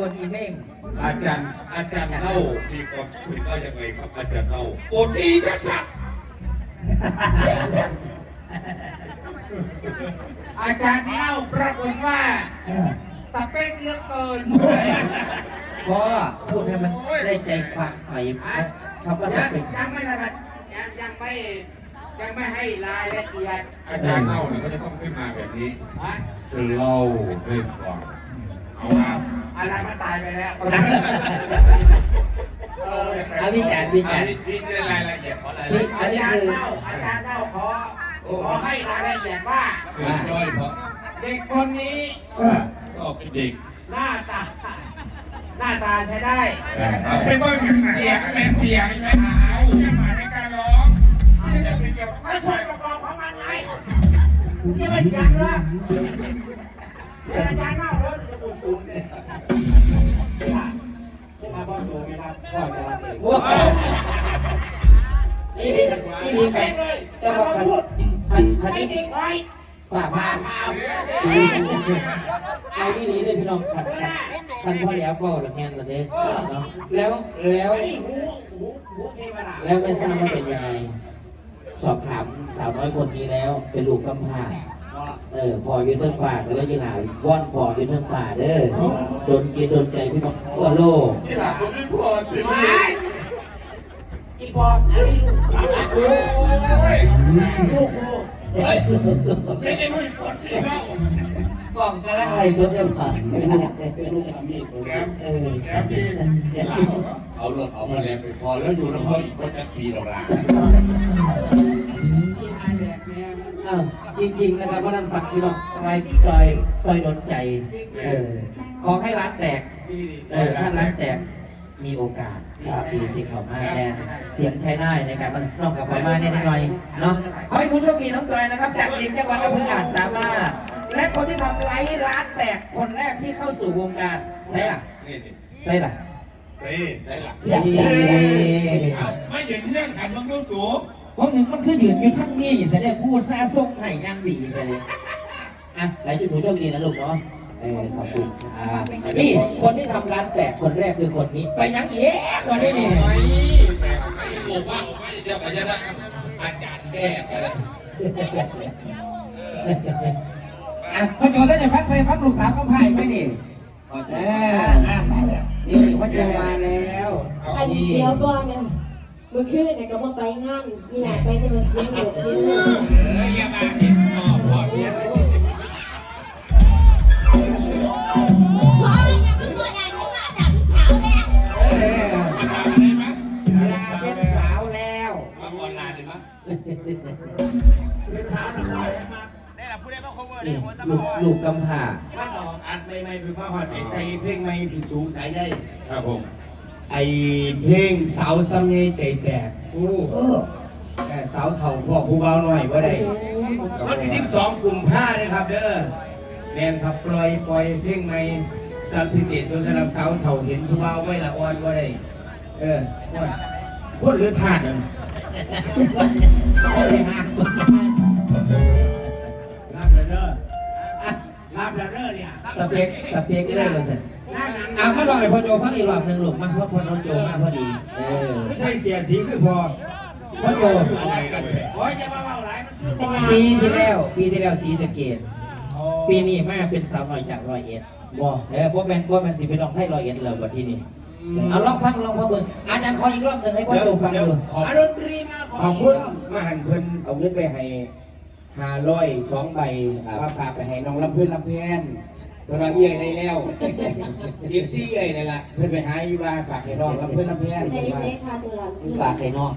จากตำบลอีเม่งอาจารย์อาจารย์เล่ามีความคิดว่ายังไงครับอาจารย์เล่าโอทีชัดอาจารย์เล่าปรากฏว่าสเปคเหลือเกินก็พูดให้มันได้ใจฟังหน่อยคำว่าสยังเปกยังไม่ระบาดยังยังไม่ยังไม่ให้รายละเอียดๆอาจารย์เล่าเนี่ยก็จะต้องขึ้นมาแบบนี้ฮะสโลว์ให้ฟังเอาครับ อะไรมาตายไปแล้วเอออาวิจารณ์วิจารณ์นี่ในรายละเอียดเพราะอะไรนี่อาจารย์เล่าอาจารย์เล่าขอขอให้รายละเอียดว่าคือย่อยเพราะเด็กคนนี้ก็เป็นเด็กหน้าตา หน้าตาใช้ได้ เป็นว่าเสียงแม่เสียงแม่หาวจะมาในการร้องที่จะเป็นเกี่ยวกับไม่ช่วยประกอบของมันไงที่ไม่ยักละเดี๋ยวอาจารย์ ครับก็จะรับเองว้าวนี่นี่นี่นี่เป๊ะเลยแต่ถ้าว่าเราคันพูดคันคันไม่นี้ติดไว้ป่ามาพาพาวเอาที่นี้เลยพี่น้องขันขันขันพอแล้วก็ละแงนละเด้เนาะแล้วแล้วไอ้นี่หูหูหูเทวดาแล้วไม่ทราบว่าเป็นยังไงสอบถามสาวน้อยคนนี้แล้วเป็นลูกกำพร้า เออพออยืนเทิงฝ่าก็แล้วยีหลาว่อนพออยืนเทิงฝ่าเด้อโดนกินโดนใจพี่น้องทั่วโลกที่หลังผมไม่พอถึงไม่อีปอบอันนี้ลูกลูกโอ้ยลูกลูกเฮ้ยไม่ได้ไม่กดที่เล่ากล่องกระไรสดจะผ่านลูกกับมีดแกมแกมดีหลังเอารถเอามาแรงไปพอแล้วอยู่แล้วเขาอีกคนจะปีหลัง อ้าวจริงๆนะครับเพราะนั้นฝักพี่น้องซอยซอยซอยโดนใจ เออ ขอให้ร้านแตก เออถ้าร้านแตกมีโอกาสปีสิเขามาแทนเสียงใช้ได้ในการมันนอกกับประมาณนี้นิดหน่อยเนาะขอให้ผู้โชคดีน้องจอยนะครับ จากทีมจังหวัดอำเภออาจสามารถ และคนที่ทำไลฟ์ร้านแตกคนแรกที่เข้าสู่วงการใช่หรอนี่นี่ใช่หรอเฮ้ยได้หลักเย้ไม่เห็นเรื่องกันมันก็สูง เพราะหนึ่งมันคือยืนอยู่ทั้งนี้แสดงผู้ซาทรงให้ยังดีแสดงอะหลายจุดหนูโชคดีนะลูกเนาะเออขอบคุณครับนี่คนที่ทำร้านแตกคนแรกคือคนนี้ ไปยังเอ๊ะคนนี้นี่ไม่แต่ไม่บอกว่าไม่จะไปจะได้อาจารย์แก้ไปแล้วอะพ่อโจได้ไหนฟักไปฟักลูกสาวก็พายไปนี่เออนี่พ่อโจมาแล้วอันเดียวก่อนเนี่ย เมื่อคืนเนี่ยก็มาไปงานนี่แหละไปจะมาเสียงหยดเสียงเลยเอออย่ามาเห็นพ่อพ่อเนี่ยพ่ออย่ามาตัวดันที่มาดับเช้าแล้วเออมอะไรมั้ยลาเป็นสาวแล้วมาออนไลน์ดีมั้ยเป็นสาวหน่อยมานี่ลูกลูกกำพร้าว่าต่ออัดใหม่ๆคือพ่อหอดไอ้ใส่เพลงใหม่ผีสูงสายได้ครับผม ไอ้เพลงสาวซ้ำเงยใจแตกโอ้เออแต่สาวเถ่าพ่อผู้เบาหน่อยว่าได้วันที่สิบสองกลุ่มผ้านะครับเด้อแมนครับปล่อยปล่อยเพลงใหม่สัตว์พิเศษสำหรับสาวเถ่าเห็นผู้เบาไว้ละอ่อนว่าได้เออว่าโคตรเลือดทาดเลยรับแล้วเด้ออะรับแล้วเด้อเนี่ยสเปกสเปกได้เปอร์เซ็นต์หน้าหนัง อะพ่อลองให้พ่อโจพักอีกรอบหนึ่งลูกมาพ่อพ่อน้องโจมาพอดีเออไม่ใช่เสียสีคือพอพ่อโจอะไรกันเนี่ยโอ้ยจะมาเบาหลายมันคือพอปีที่แล้ว ปีที่แล้วสีสะเกตอ๋อปีนี้มาเป็นสาวหน่อยจากร้อยเอ็ดบ่เออพวกแมนพวกแมนสิไปลองให้ร้อยเอ็ดเลยวันที่นี่เอาลองฟังลองฟังเบิ่งอาจารย์ขออีกรอบหนึ่งให้พ่อโจฟังดูขอดนตรีมาขอบคุณมาหันเพิ่นเอาเงินไปให้ห้าร้อยสองใบว่าฝากไปให้น้องลำเพิ่นลำแพน เพิ่นว่าเอี้ยได้แล้วเอฟซีเอ้ยนั่นล่ะเพิ่นไปหาอยู่ว่าฝากให้น้องลำเพิ่นลำแพนใส่เพิ่นว่าใส่คาตัวหลังคือฝากใครนอก